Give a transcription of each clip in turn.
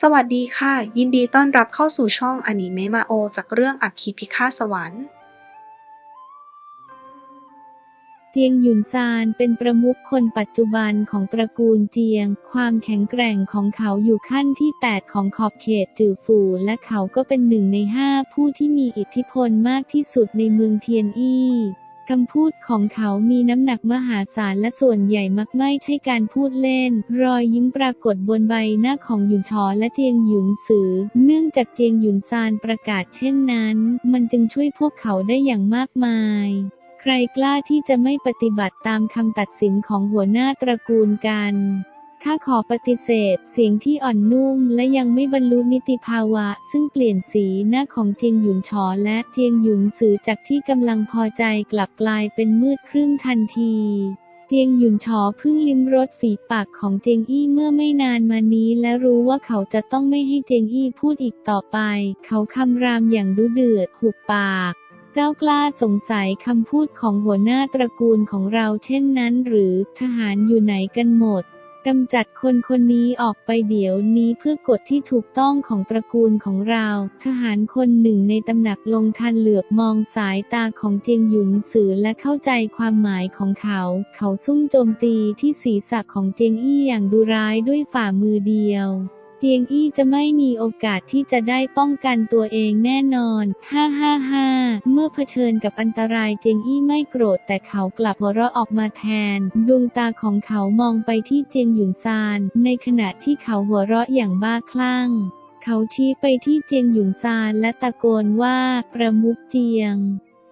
สวัสดีค่ะ ยินดีต้อนรับเข้าสู่ช่องอนิเมะมาโอ จากเรื่องอัคคีพิฆาตสวรรค์ เจียงหยุนซานเป็นประมุขคนปัจจุบันของตระกูลเจียง ความแข็งแกร่งของเขาอยู่ขั้นที่ 8 ของขอบเขตจื่อฝูและเขาก็เป็นหนึ่งในห้าผู้ที่มีอิทธิพลมากที่สุดในเมืองเทียนอี้ คำพูดของเขามีน้ำหนักมหาศาลและส่วนใหญ่มักไม่ใช่การพูดเล่น รอยยิ้มปรากฏบนใบหน้าของหยุนชอและเจียงหยุนซือ เนื่องจากเจียงหยุนซานประกาศเช่นนั้น มันจึงช่วยพวกเขาได้อย่างมากมายใครกล้าที่จะไม่ปฏิบัติตามคำตัดสินของหัวหน้าตระกูลกัน ข้าขอปฏิเสธ เสียงที่อ่อนนุ่มและยังไม่บรรลุนิติภาวะ ซึ่งเปลี่ยนสีหน้าของเจียงหยุนชอและเจียงหยุนสือจากที่กำลังพอใจกลับกลายเป็นมืดครึ่งทันทีเจียงหยุนชอเพิ่งลิ้มรสฝีปากของเจียงอี้เมื่อไม่นานมานี้ และรู้ว่าเขาจะต้องไม่ให้เจียงอี้พูดอีกต่อไป เขาคำรามอย่างดุเดือดหุบปาก เจ้ากล้าสงสัยคำพูดของหัวหน้าตระกูลของเราเช่นนั้น หรือทหารอยู่ไหนกันหมด กำจัดคนคนนี้ออกไปเดี๋ยวนี้เพื่อกฎที่ถูกต้องของตระกูลของเรา ทหารคนหนึ่งในตำหนักลงทันเหลือบมองสายตาของเจียงหยุนสือและเข้าใจความหมายของเขา เขาซุ่มโจมตีที่ศีรษะของเจียงอี้อย่างดุร้ายด้วยฝ่ามือเดียว จียงอี้จะไม่มีโอกาสที่จะได้ป้องกันตัวเองแน่นอน ฮ่าฮ่าฮ่าเมื่อเผชิญกับอันตรายเจียงอี้ไม่โกรธแต่เขากลับหัวเราะออกมาแทน ดวงตาของเขามองไปที่เจียงหยุนซาน ในขณะที่เขาหัวเราะอย่างบ้าคลั่ง เขาชี้ไปที่เจียงหยุนซานและตะโกนว่า ประมุขเจียง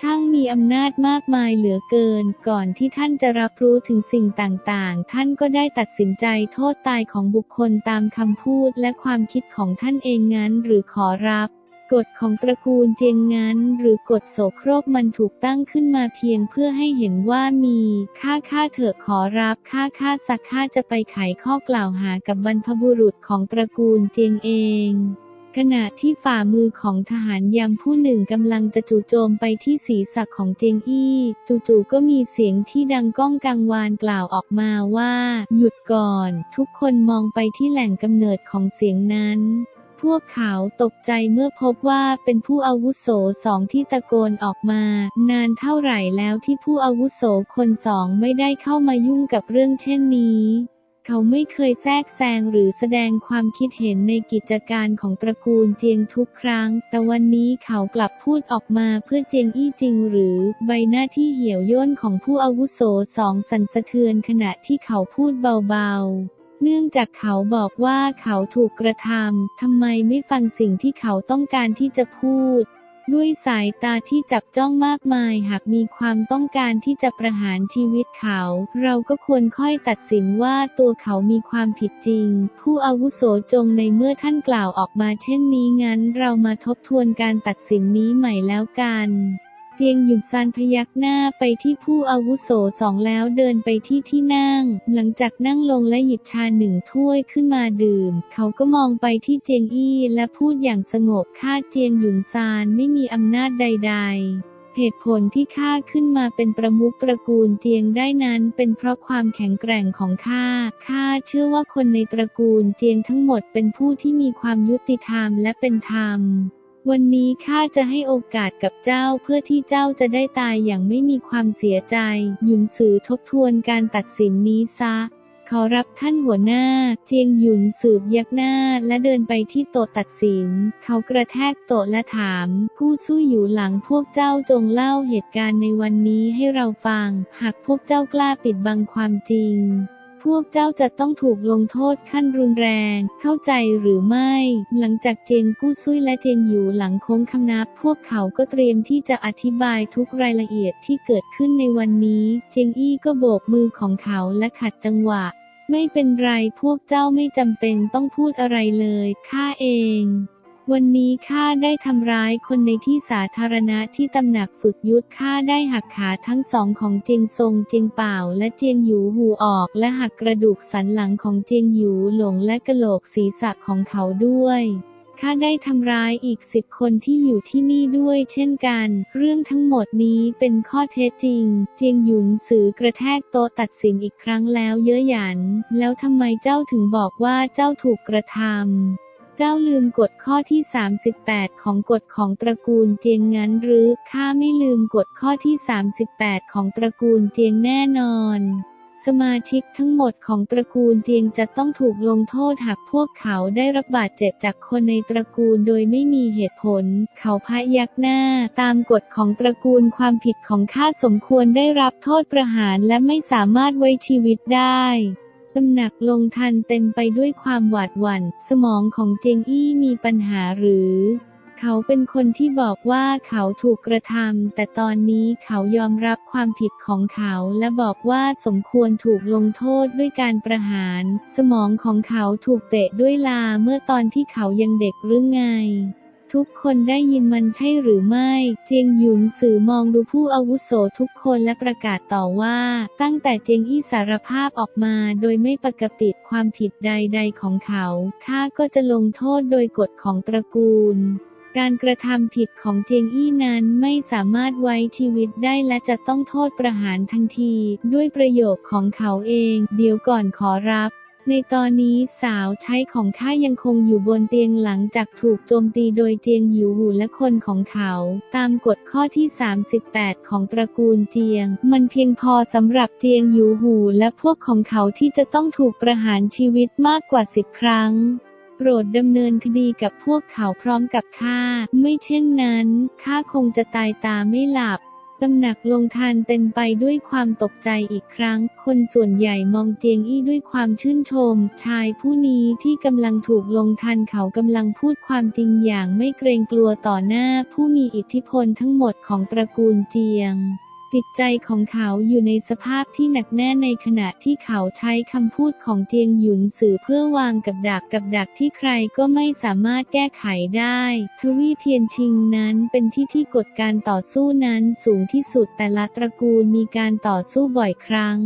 ช่างมีอำนาจมากมายเหลือเกิน ก่อนที่ท่านจะรับรู้ถึงสิ่งต่างๆ ท่านก็ได้ตัดสินใจโทษตายของบุคคลตามคำพูดและความคิดของท่านเองงั้นหรือขอรับ กฎของตระกูลเจียงงั้น หรือกฎโสโครกมันถูกตั้งขึ้นมาเพียงเพื่อให้เห็นว่ามีค่าค่าเถอะขอรับค่าค่าสักค่าจะไปไขข้อกล่าวหากับบรรพบุรุษของตระกูลเจียงเอง ขณะที่ฝ่ามือของทหารยามผู้หนึ่งกำลังจะจู่โจมไปที่ศีรษะของเจงอี้ จู่ๆก็มีเสียงที่ดังก้องกังวานกล่าวออกมาว่า หยุดก่อน ทุกคนมองไปที่แหล่งกำเนิดของเสียงนั้นพวกเขาตกใจเมื่อพบว่าเป็นผู้อาวุโสสองที่ตะโกนออกมา นานเท่าไหร่แล้วที่ผู้อาวุโสคนสองไม่ได้เข้ามายุ่งกับเรื่องเช่นนี้ เขาไม่เคยแทรกแซงหรือแสดงความคิดเห็นในกิจการของตระกูลเจียงทุกครั้ง แต่วันนี้เขากลับพูดออกมาเพื่อเจียงอี้จริง หรือใบหน้าที่เหี่ยวย่นของผู้อาวุโสสองสันสะเทือนขณะที่เขาพูดเบาๆ เนื่องจากเขาบอกว่าเขาถูกกระทำทำไมไม่ฟังสิ่งที่เขาต้องการที่จะพูด ด้วยสายตาที่จับจ้องมากมายหากมีความต้องการที่จะประหารชีวิตเขา เราก็ควรค่อยตัดสินว่าตัวเขามีความผิดจริง ผู้อาวุโสจงในเมื่อท่านกล่าวออกมาเช่นนี้งั้น เรามาทบทวนการตัดสินนี้ใหม่แล้วกัน เจียงหยุนซานพยักหน้าไปที่ผู้อาวุโสสองแล้วเดินไปที่ที่นั่ง หลังจากนั่งลงและหยิบชาหนึ่งถ้วยขึ้นมาดื่ม เขาก็มองไปที่เจียงอี้และพูดอย่างสงบข้าเจียงหยุนซานไม่มีอำนาจใด ๆเหตุผลที่ข้าขึ้นมาเป็นประมุขตระกูลเจียงได้นั้น เป็นเพราะความแข็งแกร่งของข้า ข้าเชื่อว่าคนในตระกูลเจียงทั้งหมดเป็นผู้ที่มีความยุติธรรมและเป็นธรรม วันนี้ข้าจะให้โอกาสกับเจ้าเพื่อที่เจ้าจะได้ตายอย่างไม่มีความเสียใจ หยุนสือทบทวนการตัดสินนี้ซะ ขอรับท่านหัวหน้า เจียงหยุนสืบยักหน้าและเดินไปที่โต๊ะตัดสิน เขากระแทกโต๊ะและถามกู้สู้อยู่หลังพวกเจ้าจงเล่าเหตุการณ์ในวันนี้ให้เราฟัง หากพวกเจ้ากล้าปิดบังความจริง พวกเจ้าจะต้องถูกลงโทษขั้นรุนแรง เข้าใจหรือไม่ หลังจากเจงกู้ซุยและเจงอยู่หลังโค้งคำนับ พวกเขาก็เตรียมที่จะอธิบายทุกรายละเอียดที่เกิดขึ้นในวันนี้ เจงอี้ก็โบกมือของเขาและขัดจังหวะ ไม่เป็นไรพวกเจ้าไม่จำเป็นต้องพูดอะไรเลยข้าเอง วันนี้ข้าได้ทำร้ายคนในที่สาธารณะที่ตำหนักฝึกยุทธข้าได้หักขาทั้งสองของเจียงซงเจียงเป่าและเจียงหยูหูออก และหักกระดูกสันหลังของเจียงหยูหลงและกระโหลกศีรษะของเขาด้วยข้าได้ทำร้ายอีกสิบคนที่อยู่ที่นี่ด้วยเช่นกัน เรื่องทั้งหมดนี้เป็นข้อเท็จจริง เจียงหยุนสือกระแทกโตตัดสินอีกครั้งแล้วเย้ยหยัน แล้วทำไมเจ้าถึงบอกว่าเจ้าถูกกระทำ เจ้าลืมกฎข้อที่ 38 ของกฎของตระกูลเจียงงั้นหรือ ข้าไม่ลืมกฎข้อที่ 38 ของตระกูลเจียงแน่นอน สมาชิกทั้งหมดของตระกูลเจียงจะต้องถูกลงโทษหากพวกเขาได้รับบาดเจ็บจากคนในตระกูลโดยไม่มีเหตุผล เขาพยักหน้า ตามกฎของตระกูลความผิดของข้าสมควรได้รับโทษประหารและไม่สามารถไว้ชีวิตได้ ตำหนักลงทันเต็มไปด้วยความหวาดหวัน่น สมองของเจงอี้มีปัญหาหรือ เขาเป็นคนที่บอกว่าเขาถูกกระทำแต่ตอนนี้เขายอมรับความผิดของเขาและบอกว่าสมควรถูกลงโทษด้วยการประหาร สมองของเขาถูกเตะด้วยลาเมื่อตอนที่เขายังเด็กหรือไง ทุกคนได้ยินมันใช่หรือไม่ เจียงหยุนสื่อมองดูผู้อาวุโสทุกคนและประกาศต่อว่า ตั้งแต่เจียงอี้สารภาพออกมาโดยไม่ปกปิดความผิดใดๆของเขาข้าก็จะลงโทษโดยกฎของตระกูลการกระทำผิดของเจียงอี้นั้นไม่สามารถไว้ชีวิตได้และจะต้องโทษประหารทันที ด้วยประโยคของเขาเอง เดี๋ยวก่อนขอรับ ในตอนนี้สาวใช้ของข้ายังคงอยู่บนเตียงหลังจากถูกโจมตีโดยเจียงหยูหูและคนของเขา ตามกฎข้อที่ 38 ของตระกูลเจียง มันเพียงพอสำหรับเจียงหยูหูและพวกของเขาที่จะต้องถูกประหารชีวิตมากกว่าสิบครั้งโปรดดำเนินคดีกับพวกเขาพร้อมกับข้า ไม่เช่นนั้นข้าคงจะตายตาไม่หลับ ตำหนักลงทานเต็มไปด้วยความตกใจอีกครั้ง คนส่วนใหญ่มองเจียงอี้ด้วยความชื่นชม ชายผู้นี้ที่กำลังถูกลงทันเขากำลังพูดความจริงอย่างไม่เกรงกลัวต่อหน้าผู้มีอิทธิพลทั้งหมดของตระกูลเจียง จิตใจของเขาอยู่ในสภาพที่หนักแน่นในขณะที่เขาใช้คำพูดของเจียงหยุนสื่อเพื่อวางกับดักกับดักที่ใครก็ไม่สามารถแก้ไขได้ ทวีเทียนชิงนั้นเป็นที่ที่กฎการต่อสู้นั้นสูงที่สุดแต่ละตระกูลมีการต่อสู้บ่อยครั้ง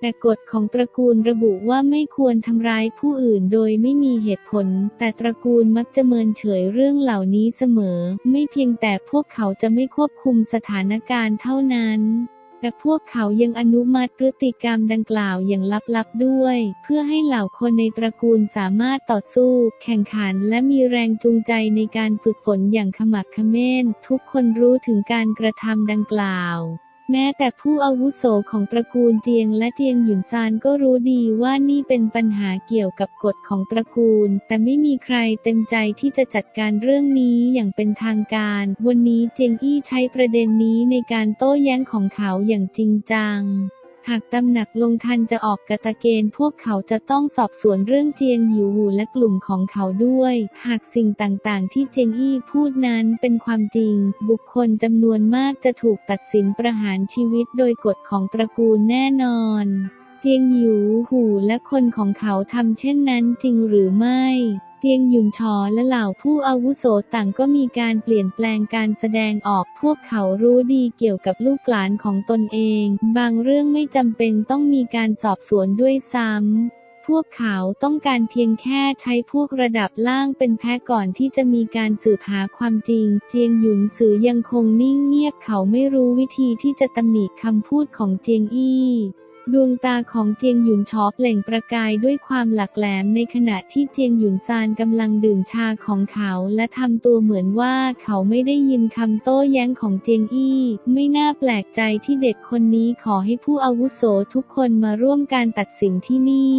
แต่กฎของตระกูลระบุว่าไม่ควรทำร้ายผู้อื่นโดยไม่มีเหตุผล แต่ตระกูลมักจะเมินเฉยเรื่องเหล่านี้เสมอ ไม่เพียงแต่พวกเขาจะไม่ควบคุมสถานการณ์เท่านั้นแต่พวกเขายังอนุมัติพฤติกรรมดังกล่าวอย่างลับๆด้วย เพื่อให้เหล่าคนในตระกูลสามารถต่อสู้ แข่งขันและมีแรงจูงใจในการฝึกฝนอย่างขมักขม้น ทุกคนรู้ถึงการกระทำดังกล่าว แม้แต่ผู้อาวุโสของตระกูลเจียงและเจียงหยุนซานก็รู้ดีว่านี่เป็นปัญหาเกี่ยวกับกฎของตระกูล แต่ไม่มีใครเต็มใจที่จะจัดการเรื่องนี้อย่างเป็นทางการ วันนี้เจียงอี้ใช้ประเด็นนี้ในการโต้แย้งของเขาอย่างจริงจัง หากตำหนักลงทันจะออกกฎเกณฑ์พวกเขาจะต้องสอบสวนเรื่องเจียงหยูหูและกลุ่มของเขาด้วย หากสิ่งต่างๆ ที่เจียงอี้พูดนั้นเป็นความจริง บุคคลจำนวนมากจะถูกตัดสินประหารชีวิตโดยกฎของตระกูลแน่นอนเจียงหยูหูและคนของเขาทำเช่นนั้นจริงหรือไม่ เจียงหยุนชอและเหล่าผู้อาวุโสต่างก็มีการเปลี่ยนแปลงการแสดงออก พวกเขารู้ดีเกี่ยวกับลูกหลานของตนเอง บางเรื่องไม่จำเป็นต้องมีการสอบสวนด้วยซ้ำพวกเขาต้องการเพียงแค่ใช้พวกระดับล่างเป็นแพ้ก่อนที่จะมีการสืบหาความจริง เจียงหยุนสือยังคงนิ่งเงียบเขาไม่รู้วิธีที่จะตำหนิคำพูดของเจียงอี้ ดวงตาของเจียงหยุนชอเปล่งประกายด้วยความหลักแหลมในขณะที่เจียงหยุนซานกำลังดื่มชาของเขาและทำตัวเหมือนว่าเขาไม่ได้ยินคำโต้แย้งของเจียงอี้ ไม่น่าแปลกใจที่เด็กคนนี้ขอให้ผู้อาวุโสทุกคนมาร่วมการตัดสินที่นี่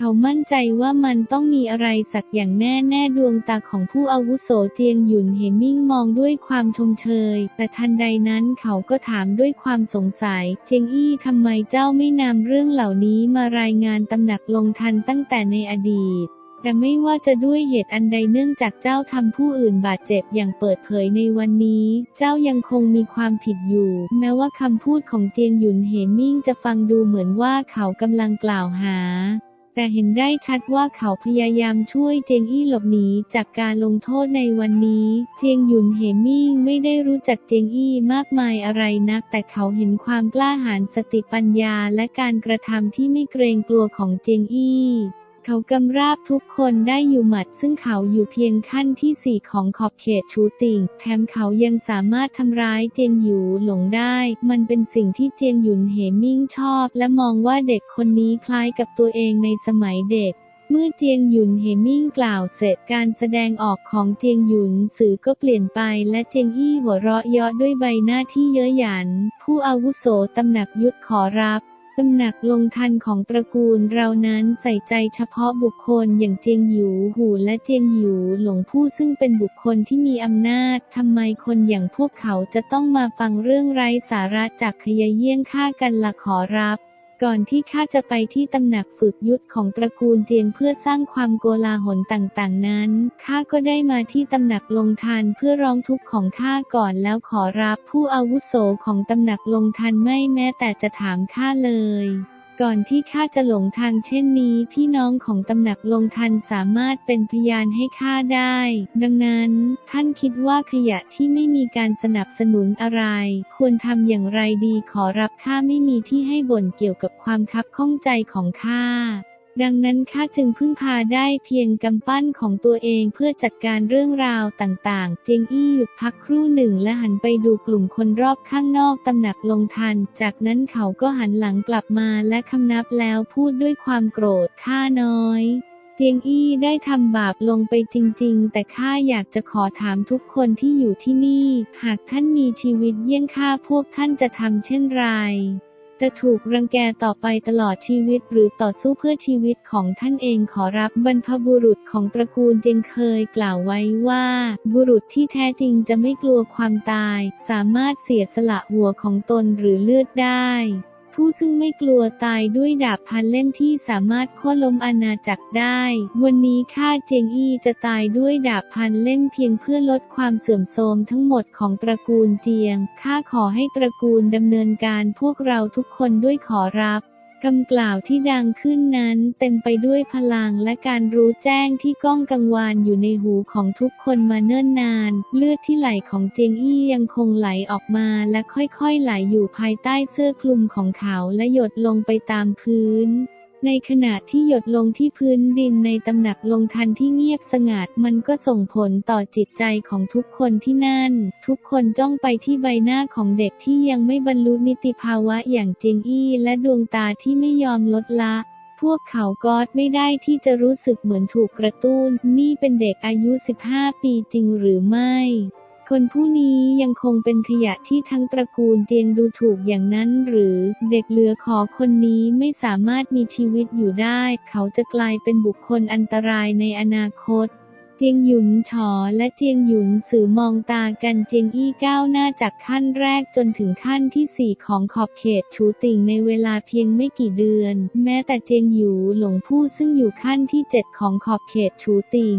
เขามั่นใจว่ามันต้องมีอะไรสักอย่างแน่แน่ดวงตาของผู้อาวุโสเจียงหยุนเหมิ่งมองด้วยความชมเชย แต่ทันใดนั้นเขาก็ถามด้วยความสงสัย เจียงอี้ทำไมเจ้าไม่นำเรื่องเหล่านี้มารายงานตำหนักลงทันตั้งแต่ในอดีตแต่ไม่ว่าจะด้วยเหตุอันใดเนื่องจากเจ้าทำผู้อื่นบาดเจ็บอย่างเปิดเผยในวันนี้ เจ้ายังคงมีความผิดอยู่ แม้ว่าคำพูดของเจียงหยุนเหมิ่งจะฟังดูเหมือนว่าเขากำลังกล่าวหา แต่เห็นได้ชัดว่าเขาพยายามช่วยเจียงอี้หลบหนีจากการลงโทษในวันนี้ เจียงหยุนเหมิ่งไม่ได้รู้จักเจียงอี้มากมายอะไรนัก แต่เขาเห็นความกล้าหาญสติปัญญาและการกระทำที่ไม่เกรงกลัวของเจียงอี้ เขากำราบทุกคนได้อยู่หมัด ซึ่งเขาอยู่เพียงขั้นที่สี่ของขอบเขตชูติง แถมเขายังสามารถทำร้ายเจียงหยูหลงได้ มันเป็นสิ่งที่เจียงหยุนเหมิ่งชอบ และมองว่าเด็กคนนี้คล้ายกับตัวเองในสมัยเด็กเมื่อเจียงหยุนเหมิ่งกล่าวเสร็จการแสดงออกของเจียงหยุนสื่อก็เปลี่ยนไปและเจียงอี้หัวเราะเยาะด้วยใบหน้าที่เย้ยหยัน ผู้อาวุโสตำหนักยุทธขอรับ ตำหนักลงทันของตระกูลเรานั้นใส่ใจเฉพาะบุคคลอย่างเจียงหยูหูและเจียงหยูหลงผู้ซึ่งเป็นบุคคลที่มีอำนาจทำไมคนอย่างพวกเขาจะต้องมาฟังเรื่องไร้สาระจากขยะเยี่ยงฆ่ากันละขอรับ ก่อนที่ข้าจะไปที่ตำหนักฝึกยุทธของตระกูลเจียงเพื่อสร้างความโกลาหลต่างๆ นั้นข้าก็ได้มาที่ตำหนักลงทันเพื่อร้องทุกข์ของข้าก่อนแล้วขอรับผู้อาวุโสของตำหนักลงทันไม่แม้แต่จะถามข้าเลย ก่อนที่ข้าจะหลงทางเช่นนี้ พี่น้องของตำหนักลงทันสามารถเป็นพยานให้ข้าได้ ดังนั้นท่านคิดว่าขยะที่ไม่มีการสนับสนุนอะไร ควรทำอย่างไรดีขอรับข้าไม่มีที่ให้บ่นเกี่ยวกับความคับข้องใจของข้า ดังนั้นข้าจึงพึ่งพาได้เพียงกำปั้นของตัวเองเพื่อจัดการเรื่องราวต่างๆ เจียงอี้หยุดพักครู่หนึ่งและหันไปดูกลุ่มคนรอบข้างนอกตำหนักลงทัน จากนั้นเขาก็หันหลังกลับมาและคำนับแล้วพูดด้วยความโกรธข้าน้อยเจียงอี้ได้ทำบาปลงไปจริง ๆ แต่ข้าอยากจะขอถามทุกคนที่อยู่ที่นี่ หากท่านมีชีวิตเยี่ยงข้าพวกท่านจะทำเช่นไร จะถูกรังแกต่อไปตลอดชีวิตหรือต่อสู้เพื่อชีวิตของท่านเองขอรับบรรพบุรุษของตระกูลเจงเคยกล่าวไว้ว่า บุรุษที่แท้จริงจะไม่กลัวความตาย สามารถเสียสละหัวของตนหรือเลือดได้ ผู้ซึ่งไม่กลัวตายด้วยดาบพันเล่มที่สามารถโค่นล้มอาณาจักรได้ วันนี้ข้าเจียงอี้จะตายด้วยดาบพันเล่มเพียงเพื่อลดความเสื่อมโทรมทั้งหมดของตระกูลเจียง ข้าขอให้ตระกูลดำเนินการพวกเราทุกคนด้วยขอรับ คำกล่าวที่ดังขึ้นนั้นเต็มไปด้วยพลังและการรู้แจ้งที่ก้องกังวานอยู่ในหูของทุกคนมาเนิ่นนาน เลือดที่ไหลของเจียงอี้ยังคงไหลออกมาและค่อยๆไหลอยู่ภายใต้เสื้อคลุมของเขาและหยดลงไปตามพื้น ในขณะที่หยดลงที่พื้นดินในตำหนักลงทันที่เงียบสงัดมันก็ส่งผลต่อจิตใจของทุกคนที่นั่น ทุกคนจ้องไปที่ใบหน้าของเด็กที่ยังไม่บรรลุนิติภาวะอย่างเจงอี้และดวงตาที่ไม่ยอมลดละพวกเขากอดไม่ได้ที่จะรู้สึกเหมือนถูกกระตุ้น นี่เป็นเด็กอายุ 15 ปีจริงหรือไม่ คนผู้นี้ยังคงเป็นขยะที่ทั้งตระกูลเจียงดูถูกอย่างนั้นหรือ เด็กเหลือขอคนนี้ไม่สามารถมีชีวิตอยู่ได้ เขาจะกลายเป็นบุคคลอันตรายในอนาคต เจียงหยุนฉอและเจียงหยุนสื่อมองตากันเจียงอี้ก้าวหน้าจากขั้นแรกจนถึงขั้นที่สี่ของขอบเขตชูติ่งในเวลาเพียงไม่กี่เดือน แม้แต่เจียงหยูหลงผู้ซึ่งอยู่ขั้นที่เจ็ดของขอบเขตชูติ่ง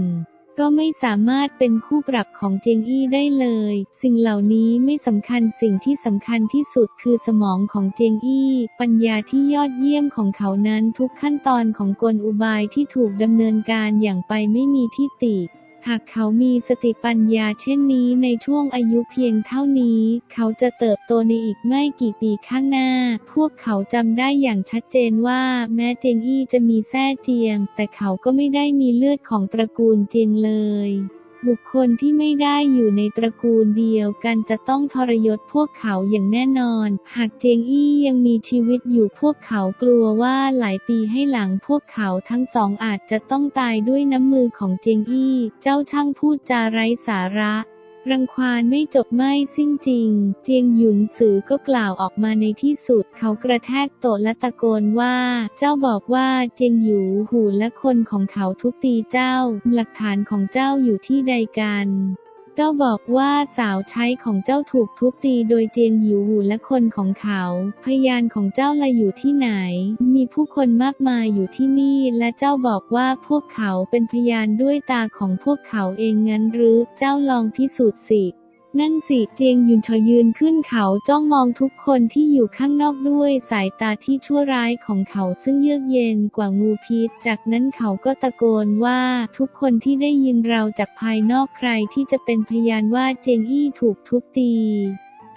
ก็ไม่สามารถเป็นคู่ปรับของเจงอี้ได้เลย สิ่งเหล่านี้ไม่สำคัญสิ่งที่สำคัญที่สุดคือสมองของเจงอี้ ปัญญาที่ยอดเยี่ยมของเขานั้นทุกขั้นตอนของกลอุบายที่ถูกดำเนินการอย่างไปไม่มีที่ติ หากเขามีสติปัญญาเช่นนี้ในช่วงอายุเพียงเท่านี้ เขาจะเติบโตในอีกไม่กี่ปีข้างหน้า พวกเขาจำได้อย่างชัดเจนว่า แม้เจงอี้จะมีแท้เจียง แต่เขาก็ไม่ได้มีเลือดของตระกูลเจียงเลย บุคคลที่ไม่ได้อยู่ในตระกูลเดียวกันจะต้องทรยศพวกเขาอย่างแน่นอน หากเจงอี้ยังมีชีวิตอยู่พวกเขากลัวว่าหลายปีให้หลังพวกเขาทั้งสองอาจจะต้องตายด้วยน้ำมือของเจงอี้ เจ้าช่างพูดจาไร้สาระ รังควานไม่จบไม่สิ้นจริง เจียงหยุนสือก็กล่าวออกมาในที่สุด เขากระแทกโต๊ะและตะโกนว่า เจ้าบอกว่าเจียงหยูหูและคนของเขาทุบตีเจ้า หลักฐานของเจ้าอยู่ที่ใดกัน เจ้าบอกว่าสาวใช้ของเจ้าถูกทุบตีโดยเจียงหยูหูและคนของเขา พยานของเจ้าละอยู่ที่ไหน มีผู้คนมากมายอยู่ที่นี่ และเจ้าบอกว่าพวกเขาเป็นพยานด้วยตาของพวกเขาเองงั้นหรือ เจ้าลองพิสูจน์สิ นั่นสิเจียงยุนชอยืนขึ้นเขาจ้องมองทุกคนที่อยู่ข้างนอกด้วยสายตาที่ชั่วร้ายของเขาซึ่งเยือกเย็นกว่างูพิษ จากนั้นเขาก็ตะโกนว่าทุกคนที่ได้ยินเราจากภายนอกใครที่จะเป็นพยานว่าเจียงอี้ถูกทุบตี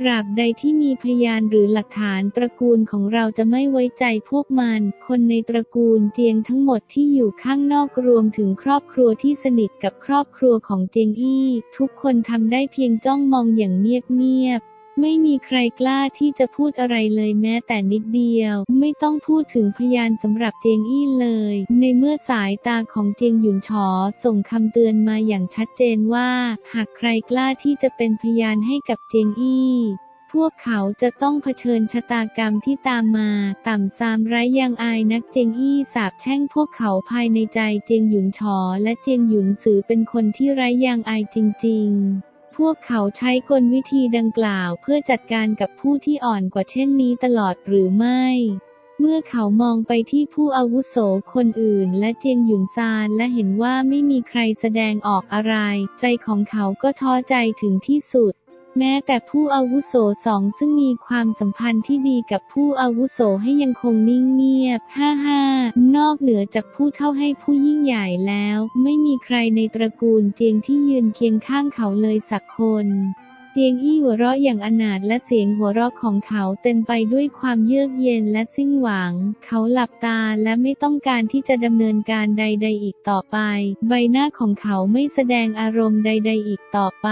ตราบใดที่มีพยานหรือหลักฐานตระกูลของเราจะไม่ไว้ใจพวกมัน คนในตระกูลเจียงทั้งหมดที่อยู่ข้างนอกรวมถึงครอบครัวที่สนิทกับครอบครัวของเจียงอี้ ทุกคนทำได้เพียงจ้องมองอย่างเงียบเงียบ ไม่มีใครกล้าที่จะพูดอะไรเลยแม้แต่นิดเดียว ไม่ต้องพูดถึงพยานสำหรับเจียงอี้เลย ในเมื่อสายตาของเจียงหยุนฉอส่งคำเตือนมาอย่างชัดเจนว่า หากใครกล้าที่จะเป็นพยานให้กับเจียงอี้พวกเขาจะต้องเผชิญชะตากรรมที่ตามมา ต่ำซามไร้ยังอายนักเจงอี้สาบแช่งพวกเขาภายในใจเจงหยุนฉอและเจงหยุนสือเป็นคนที่ไร้ยังอายจริง ๆ พวกเขาใช้กลวิธีดังกล่าวเพื่อจัดการกับผู้ที่อ่อนกว่าเช่นนี้ตลอดหรือไม่ เมื่อเขามองไปที่ผู้อาวุโสคนอื่น และเจียงหยุนซานและเห็นว่าไม่มีใครแสดงออกอะไร ใจของเขาก็ท้อใจถึงที่สุด แม้แต่ผู้อาวุโสสองซึ่งมีความสัมพันธ์ที่ดีกับผู้อาวุโสให้ยังคงนิ่งเงียบฮ่าฮ่านอกเหนือจากผู้เท่าให้ผู้ยิ่งใหญ่แล้ว ไม่มีใครในตระกูลเจียงที่ยืนเคียงข้างเขาเลยสักคนเจียงอี้หัวเราะอย่างอนาถและเสียงหัวเราะของเขาเต็มไปด้วยความเยือกเย็นและสิ้นหวัง เขาหลับตาและไม่ต้องการที่จะดำเนินการใด ๆ อีกต่อไป ใบหน้าของเขาไม่แสดงอารมณ์ใด ๆ อีกต่อไป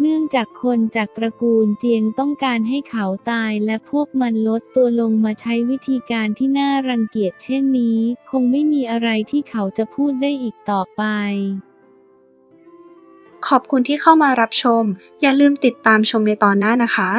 เนื่องจากคนจากตระกูลเจียงต้องการให้เขาตายและพวกมันลดตัวลงมาใช้วิธีการที่น่ารังเกียจเช่นนี้ คงไม่มีอะไรที่เขาจะพูดได้อีกต่อไป ขอบคุณที่เข้ามารับชม อย่าลืมติดตามชมในตอนหน้านะคะ